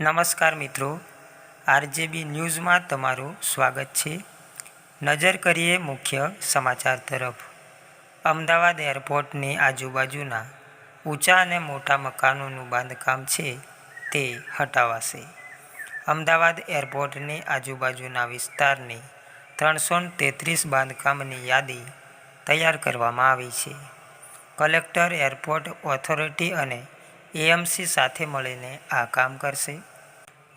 નમસ્કાર મિત્રો, આરજેબી ન્યૂઝમાં તમારું સ્વાગત છે. નજર કરીએ મુખ્ય સમાચાર તરફ. અમદાવાદ એરપોર્ટની આજુબાજુના ઊંચા અને મોટા મકાનોનું બાંધકામ છે તે હટાવાશે. અમદાવાદ એરપોર્ટની આજુબાજુના વિસ્તારની ત્રણસો તેત્રીસ બાંધકામની યાદી તૈયાર કરવામાં આવી છે. કલેક્ટર, એરપોર્ટ ઓથોરિટી અને એએમસી સાથે મળીને આ કામ કરશે.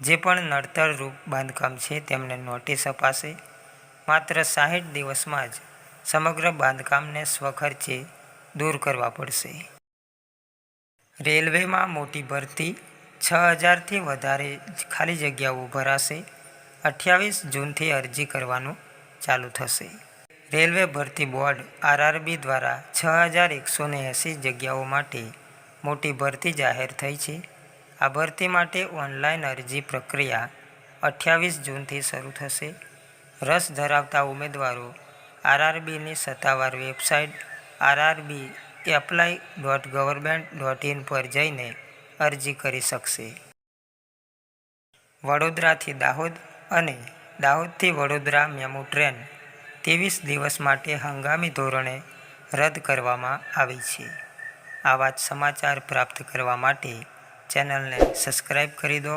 જે પણ નડતરરૂપ બાંધકામ છે તેમને નોટિસ અપાશે. માત્ર સાહીઠ દિવસમાં જ સમગ્ર બાંધકામને સ્વખર્ચે દૂર કરવા પડશે. રેલવેમાં મોટી ભરતી છ હજારથી વધારે ખાલી જગ્યાઓ ભરાશે. અઠ્યાવીસ જૂનથી અરજી કરવાનું ચાલુ થશે. રેલવે ભરતી બોર્ડ આરઆરબી દ્વારા છ હજાર એકસો એંસી જગ્યાઓ માટે મોટી ભરતી જાહેર થઈ છે. આ ભરતી માટે ઓનલાઈન અરજી પ્રક્રિયા અઠ્યાવીસ જૂનથી શરૂ થશે. રસ ધરાવતા ઉમેદવારો આરઆરબીની સત્તાવાર website RRB apply dot government dot in પર જઈને અરજી કરી શકશે. વડોદરાથી દાહોદ અને દાહોદથી વડોદરા મેમુ ટ્રેન ત્રેવીસ દિવસ માટે હંગામી ધોરણે રદ કરવામાં આવી છે. આવા જ સમાચાર પ્રાપ્ત કરવા માટે ચેનલને સબસ્ક્રાઈબ કરી દો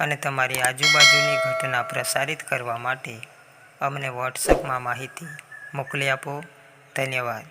અને તમારી આજુબાજુની ઘટના પ્રસારિત કરવા માટે અમને વોટ્સઅપમાં માહિતી મોકલી આપો. ધન્યવાદ.